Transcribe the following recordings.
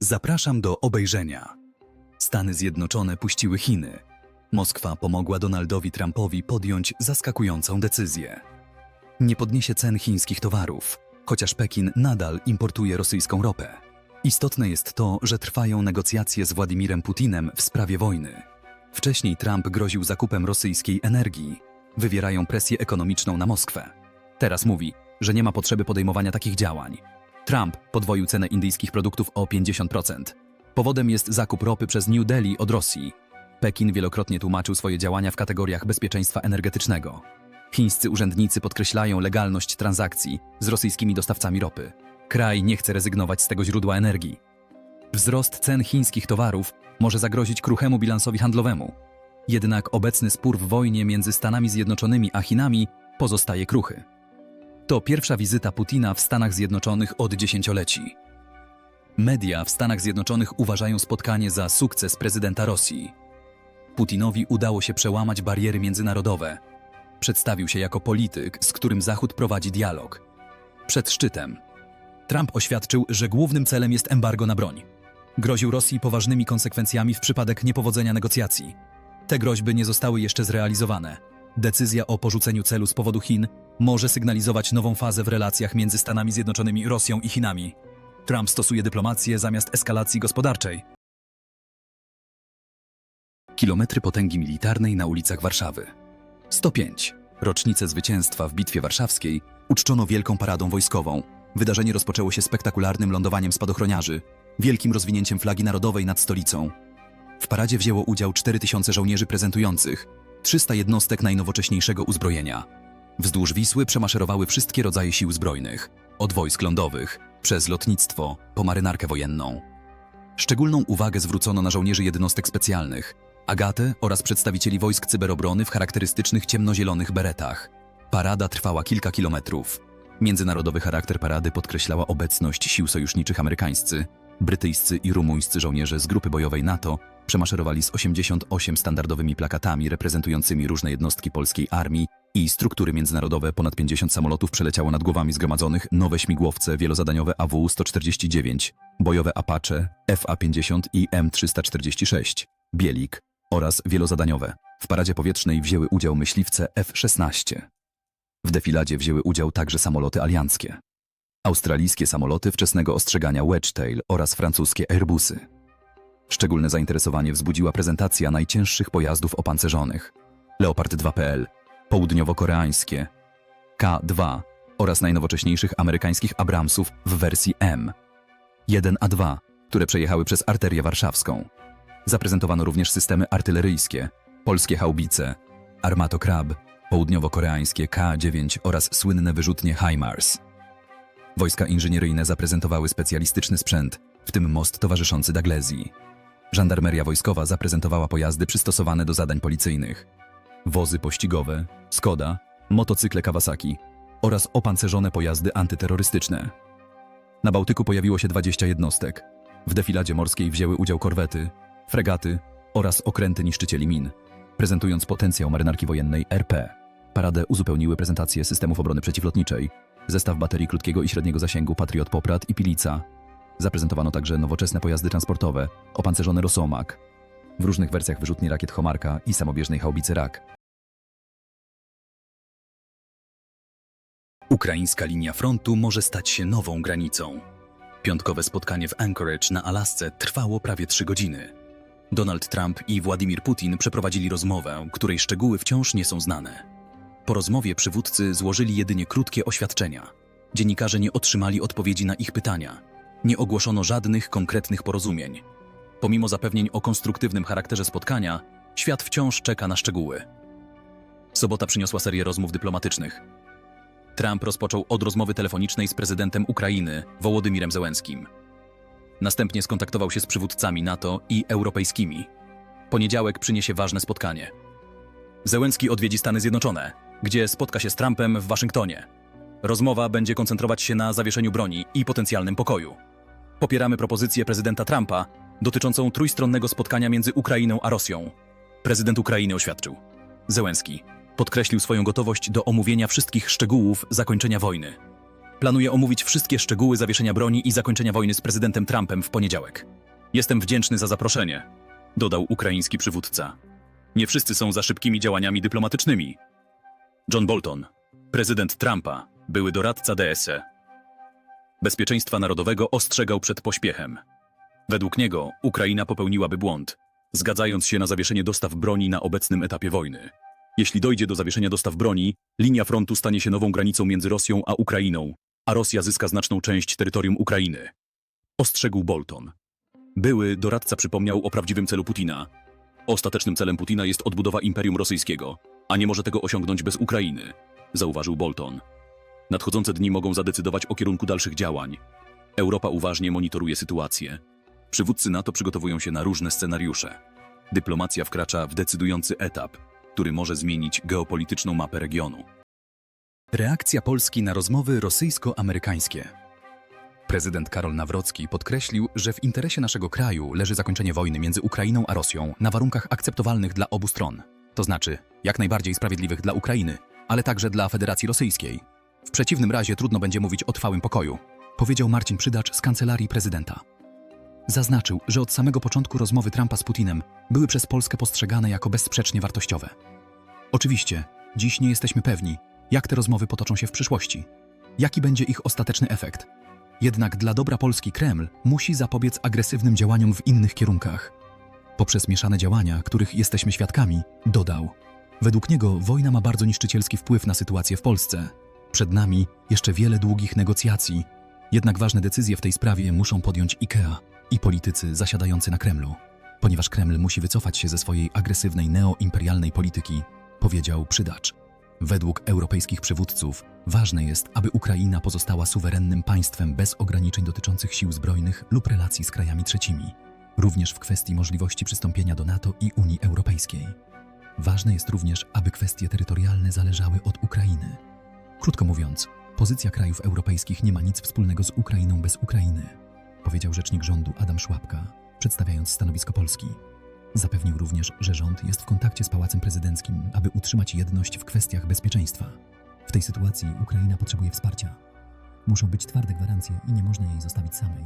Zapraszam do obejrzenia. Stany Zjednoczone puściły Chiny. Moskwa pomogła Donaldowi Trumpowi podjąć zaskakującą decyzję. Nie podniesie cen chińskich towarów, chociaż Pekin nadal importuje rosyjską ropę. Istotne jest to, że trwają negocjacje z Władimirem Putinem w sprawie wojny. Wcześniej Trump groził zakupem rosyjskiej energii. Wywierają presję ekonomiczną na Moskwę. Teraz mówi, że nie ma potrzeby podejmowania takich działań. Trump podwoił cenę indyjskich produktów o 50%. Powodem jest zakup ropy przez New Delhi od Rosji. Pekin wielokrotnie tłumaczył swoje działania w kategoriach bezpieczeństwa energetycznego. Chińscy urzędnicy podkreślają legalność transakcji z rosyjskimi dostawcami ropy. Kraj nie chce rezygnować z tego źródła energii. Wzrost cen chińskich towarów może zagrozić kruchemu bilansowi handlowemu. Jednak obecny spór w wojnie między Stanami Zjednoczonymi a Chinami pozostaje kruchy. To pierwsza wizyta Putina w Stanach Zjednoczonych od dziesięcioleci. Media w Stanach Zjednoczonych uważają spotkanie za sukces prezydenta Rosji. Putinowi udało się przełamać bariery międzynarodowe. Przedstawił się jako polityk, z którym Zachód prowadzi dialog. Przed szczytem Trump oświadczył, że głównym celem jest embargo na broń. Groził Rosji poważnymi konsekwencjami w przypadek niepowodzenia negocjacji. Te groźby nie zostały jeszcze zrealizowane. Decyzja o porzuceniu celu z powodu Chin może sygnalizować nową fazę w relacjach między Stanami Zjednoczonymi, Rosją i Chinami. Trump stosuje dyplomację zamiast eskalacji gospodarczej. Kilometry potęgi militarnej na ulicach Warszawy. 105. Rocznicę zwycięstwa w Bitwie Warszawskiej uczczono wielką paradą wojskową. Wydarzenie rozpoczęło się spektakularnym lądowaniem spadochroniarzy, wielkim rozwinięciem flagi narodowej nad stolicą. W paradzie wzięło udział 4000 żołnierzy prezentujących 300 jednostek najnowocześniejszego uzbrojenia. Wzdłuż Wisły przemaszerowały wszystkie rodzaje sił zbrojnych, od wojsk lądowych, przez lotnictwo, po marynarkę wojenną. Szczególną uwagę zwrócono na żołnierzy jednostek specjalnych, Agatę oraz przedstawicieli wojsk cyberobrony w charakterystycznych ciemnozielonych beretach. Parada trwała kilka kilometrów. Międzynarodowy charakter parady podkreślała obecność sił sojuszniczych amerykańscy, brytyjscy i rumuńscy żołnierze z grupy bojowej NATO przemaszerowali z 88 standardowymi plakatami reprezentującymi różne jednostki polskiej armii i struktury międzynarodowe. Ponad 50 samolotów przeleciało nad głowami zgromadzonych nowe śmigłowce wielozadaniowe AW-149, bojowe Apache, FA-50 i M-346, Bielik oraz wielozadaniowe. W paradzie powietrznej wzięły udział myśliwce F-16. W defiladzie wzięły udział także samoloty alianckie. Australijskie samoloty wczesnego ostrzegania Wedgetail oraz francuskie Airbusy. Szczególne zainteresowanie wzbudziła prezentacja najcięższych pojazdów opancerzonych. Leopard 2PL, południowo-koreańskie, K-2 oraz najnowocześniejszych amerykańskich Abramsów w wersji M. 1A2, które przejechały przez arterię warszawską. Zaprezentowano również systemy artyleryjskie, polskie haubice, Armato Krab, południowo-koreańskie K-9 oraz słynne wyrzutnie HIMARS. Wojska inżynieryjne zaprezentowały specjalistyczny sprzęt, w tym most towarzyszący Daglezji. Żandarmeria wojskowa zaprezentowała pojazdy przystosowane do zadań policyjnych. Wozy pościgowe, Skoda, motocykle Kawasaki oraz opancerzone pojazdy antyterrorystyczne. Na Bałtyku pojawiło się 20 jednostek. W defiladzie morskiej wzięły udział korwety, fregaty oraz okręty niszczycieli min, prezentując potencjał marynarki wojennej RP. Paradę uzupełniły prezentacje systemów obrony przeciwlotniczej, zestaw baterii krótkiego i średniego zasięgu Patriot Poprad i Pilica. Zaprezentowano także nowoczesne pojazdy transportowe, opancerzone Rosomak, w różnych wersjach wyrzutni rakiet Homarka i samobieżnej haubicy RAK. Ukraińska linia frontu może stać się nową granicą. Piątkowe spotkanie w Anchorage na Alasce trwało prawie trzy godziny. Donald Trump i Władimir Putin przeprowadzili rozmowę, której szczegóły wciąż nie są znane. Po rozmowie przywódcy złożyli jedynie krótkie oświadczenia. Dziennikarze nie otrzymali odpowiedzi na ich pytania. Nie ogłoszono żadnych konkretnych porozumień. Pomimo zapewnień o konstruktywnym charakterze spotkania, świat wciąż czeka na szczegóły. Sobota przyniosła serię rozmów dyplomatycznych. Trump rozpoczął od rozmowy telefonicznej z prezydentem Ukrainy, Wołodymirem Zełenskim. Następnie skontaktował się z przywódcami NATO i europejskimi. Poniedziałek przyniesie ważne spotkanie. Zełenski odwiedzi Stany Zjednoczone, gdzie spotka się z Trumpem w Waszyngtonie. Rozmowa będzie koncentrować się na zawieszeniu broni i potencjalnym pokoju. Popieramy propozycję prezydenta Trumpa dotyczącą trójstronnego spotkania między Ukrainą a Rosją. Prezydent Ukrainy oświadczył. Zełenski podkreślił swoją gotowość do omówienia wszystkich szczegółów zakończenia wojny. Planuję omówić wszystkie szczegóły zawieszenia broni i zakończenia wojny z prezydentem Trumpem w poniedziałek. Jestem wdzięczny za zaproszenie, dodał ukraiński przywódca. Nie wszyscy są za szybkimi działaniami dyplomatycznymi. John Bolton, prezydent Trumpa, były doradca DSE. Bezpieczeństwa Narodowego ostrzegał przed pośpiechem. Według niego Ukraina popełniłaby błąd, zgadzając się na zawieszenie dostaw broni na obecnym etapie wojny. Jeśli dojdzie do zawieszenia dostaw broni, linia frontu stanie się nową granicą między Rosją a Ukrainą, a Rosja zyska znaczną część terytorium Ukrainy. Ostrzegł Bolton. Były doradca przypomniał o prawdziwym celu Putina. Ostatecznym celem Putina jest odbudowa Imperium Rosyjskiego, a nie może tego osiągnąć bez Ukrainy, zauważył Bolton. Nadchodzące dni mogą zadecydować o kierunku dalszych działań. Europa uważnie monitoruje sytuację. Przywódcy NATO przygotowują się na różne scenariusze. Dyplomacja wkracza w decydujący etap, który może zmienić geopolityczną mapę regionu. Reakcja Polski na rozmowy rosyjsko-amerykańskie. Prezydent Karol Nawrocki podkreślił, że w interesie naszego kraju leży zakończenie wojny między Ukrainą a Rosją na warunkach akceptowalnych dla obu stron, to znaczy jak najbardziej sprawiedliwych dla Ukrainy, ale także dla Federacji Rosyjskiej. W przeciwnym razie trudno będzie mówić o trwałym pokoju, powiedział Marcin Przydacz z kancelarii prezydenta. Zaznaczył, że od samego początku rozmowy Trumpa z Putinem były przez Polskę postrzegane jako bezsprzecznie wartościowe. Oczywiście, dziś nie jesteśmy pewni, jak te rozmowy potoczą się w przyszłości, jaki będzie ich ostateczny efekt. Jednak dla dobra Polski Kreml musi zapobiec agresywnym działaniom w innych kierunkach. Poprzez mieszane działania, których jesteśmy świadkami, dodał: Według niego wojna ma bardzo niszczycielski wpływ na sytuację w Polsce. Przed nami jeszcze wiele długich negocjacji, jednak ważne decyzje w tej sprawie muszą podjąć IKEA i politycy zasiadający na Kremlu. Ponieważ Kreml musi wycofać się ze swojej agresywnej neoimperialnej polityki, powiedział przydacz. Według europejskich przywódców ważne jest, aby Ukraina pozostała suwerennym państwem bez ograniczeń dotyczących sił zbrojnych lub relacji z krajami trzecimi, również w kwestii możliwości przystąpienia do NATO i Unii Europejskiej. Ważne jest również, aby kwestie terytorialne zależały od Ukrainy. Krótko mówiąc, pozycja krajów europejskich nie ma nic wspólnego z Ukrainą bez Ukrainy, powiedział rzecznik rządu Adam Szłapka, przedstawiając stanowisko Polski. Zapewnił również, że rząd jest w kontakcie z Pałacem Prezydenckim, aby utrzymać jedność w kwestiach bezpieczeństwa. W tej sytuacji Ukraina potrzebuje wsparcia. Muszą być twarde gwarancje i nie można jej zostawić samej,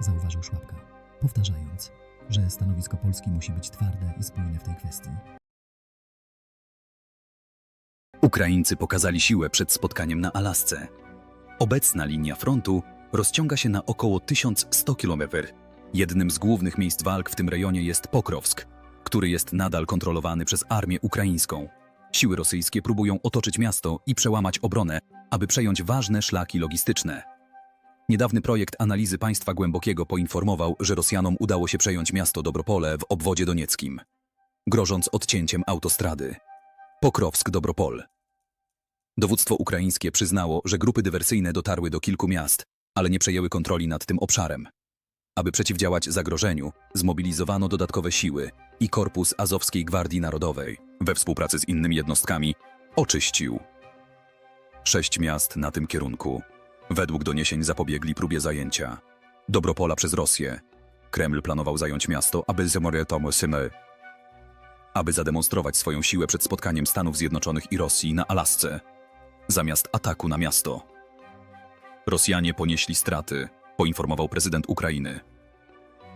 zauważył Szłapka, powtarzając, że stanowisko Polski musi być twarde i spójne w tej kwestii. Ukraińcy pokazali siłę przed spotkaniem na Alasce. Obecna linia frontu rozciąga się na około 1100 km. Jednym z głównych miejsc walk w tym rejonie jest Pokrowsk, który jest nadal kontrolowany przez armię ukraińską. Siły rosyjskie próbują otoczyć miasto i przełamać obronę, aby przejąć ważne szlaki logistyczne. Niedawny projekt analizy państwa głębokiego poinformował, że Rosjanom udało się przejąć miasto Dobropole w obwodzie donieckim, grożąc odcięciem autostrady. Pokrowsk-Dobropol. Dowództwo ukraińskie przyznało, że grupy dywersyjne dotarły do kilku miast, ale nie przejęły kontroli nad tym obszarem. Aby przeciwdziałać zagrożeniu, zmobilizowano dodatkowe siły i Korpus Azowskiej Gwardii Narodowej, we współpracy z innymi jednostkami, oczyścił sześć miast na tym kierunku. Według doniesień zapobiegli próbie zajęcia Dobropola przez Rosję. Kreml planował zająć miasto, aby Zemoretomosymy, aby zademonstrować swoją siłę przed spotkaniem Stanów Zjednoczonych i Rosji na Alasce, zamiast ataku na miasto. Rosjanie ponieśli straty, poinformował prezydent Ukrainy.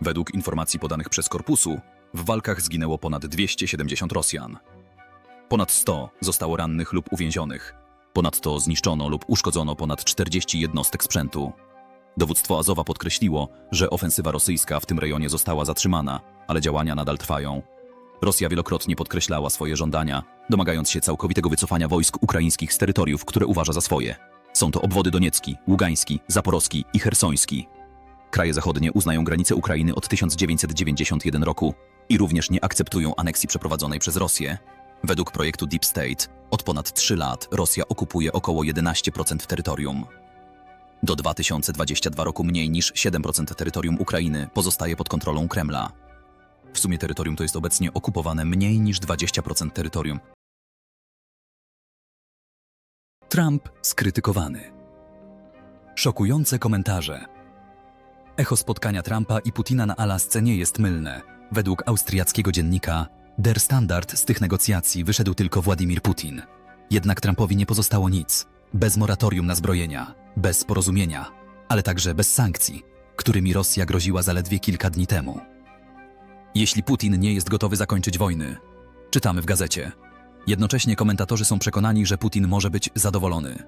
Według informacji podanych przez korpusu, w walkach zginęło ponad 270 Rosjan. Ponad 100 zostało rannych lub uwięzionych. Ponadto zniszczono lub uszkodzono ponad 40 jednostek sprzętu. Dowództwo Azowa podkreśliło, że ofensywa rosyjska w tym rejonie została zatrzymana, ale działania nadal trwają. Rosja wielokrotnie podkreślała swoje żądania, domagając się całkowitego wycofania wojsk ukraińskich z terytoriów, które uważa za swoje. Są to obwody doniecki, ługański, zaporowski i hersoński. Kraje zachodnie uznają granice Ukrainy od 1991 roku i również nie akceptują aneksji przeprowadzonej przez Rosję. Według projektu Deep State od ponad 3 lat Rosja okupuje około 11% terytorium. Do 2022 roku mniej niż 7% terytorium Ukrainy pozostaje pod kontrolą Kremla. W sumie terytorium to jest obecnie okupowane mniej niż 20% terytorium. Trump skrytykowany. Szokujące komentarze. Echo spotkania Trumpa i Putina na Alasce nie jest mylne. Według austriackiego dziennika Der Standard z tych negocjacji wyszedł tylko Władimir Putin. Jednak Trumpowi nie pozostało nic. Bez moratorium na zbrojenia, bez porozumienia, ale także bez sankcji, którymi Rosja groziła zaledwie kilka dni temu. Jeśli Putin nie jest gotowy zakończyć wojny, czytamy w gazecie. Jednocześnie komentatorzy są przekonani, że Putin może być zadowolony.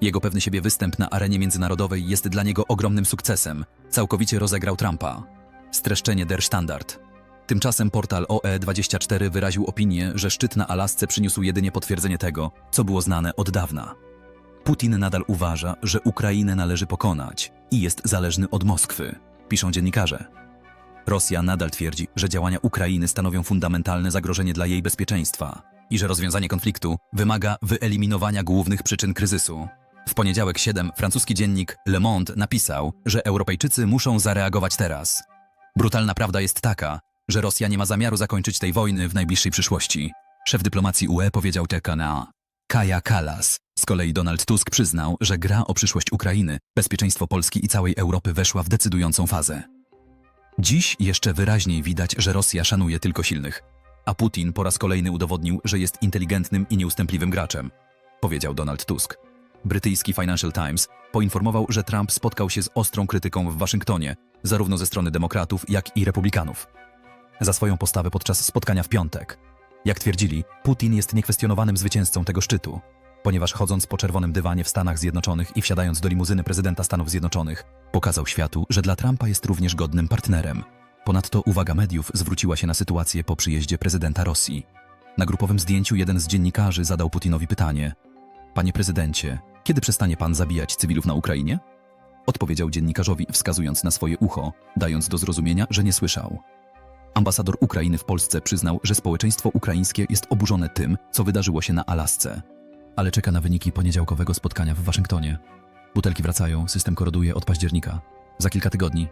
Jego pewny siebie występ na arenie międzynarodowej jest dla niego ogromnym sukcesem. Całkowicie rozegrał Trumpa. Streszczenie Der Standard. Tymczasem portal OE24 wyraził opinię, że szczyt na Alasce przyniósł jedynie potwierdzenie tego, co było znane od dawna. Putin nadal uważa, że Ukrainę należy pokonać i jest zależny od Moskwy, piszą dziennikarze. Rosja nadal twierdzi, że działania Ukrainy stanowią fundamentalne zagrożenie dla jej bezpieczeństwa i że rozwiązanie konfliktu wymaga wyeliminowania głównych przyczyn kryzysu. W poniedziałek 7 francuski dziennik Le Monde napisał, że Europejczycy muszą zareagować teraz. Brutalna prawda jest taka, że Rosja nie ma zamiaru zakończyć tej wojny w najbliższej przyszłości. Szef dyplomacji UE powiedział tylko na Kaja Kalas. Z kolei Donald Tusk przyznał, że gra o przyszłość Ukrainy, bezpieczeństwo Polski i całej Europy weszła w decydującą fazę. Dziś jeszcze wyraźniej widać, że Rosja szanuje tylko silnych, a Putin po raz kolejny udowodnił, że jest inteligentnym i nieustępliwym graczem, powiedział Donald Tusk. Brytyjski Financial Times poinformował, że Trump spotkał się z ostrą krytyką w Waszyngtonie, zarówno ze strony demokratów, jak i republikanów. Za swoją postawę podczas spotkania w piątek. Jak twierdzili, Putin jest niekwestionowanym zwycięzcą tego szczytu, ponieważ chodząc po czerwonym dywanie w Stanach Zjednoczonych i wsiadając do limuzyny prezydenta Stanów Zjednoczonych, pokazał światu, że dla Trumpa jest również godnym partnerem. Ponadto uwaga mediów zwróciła się na sytuację po przyjeździe prezydenta Rosji. Na grupowym zdjęciu jeden z dziennikarzy zadał Putinowi pytanie: Panie prezydencie, kiedy przestanie pan zabijać cywilów na Ukrainie? Odpowiedział dziennikarzowi, wskazując na swoje ucho, dając do zrozumienia, że nie słyszał. Ambasador Ukrainy w Polsce przyznał, że społeczeństwo ukraińskie jest oburzone tym, co wydarzyło się na Alasce, ale czeka na wyniki poniedziałkowego spotkania w Waszyngtonie. Butelki wracają, system koroduje od października. Za kilka tygodni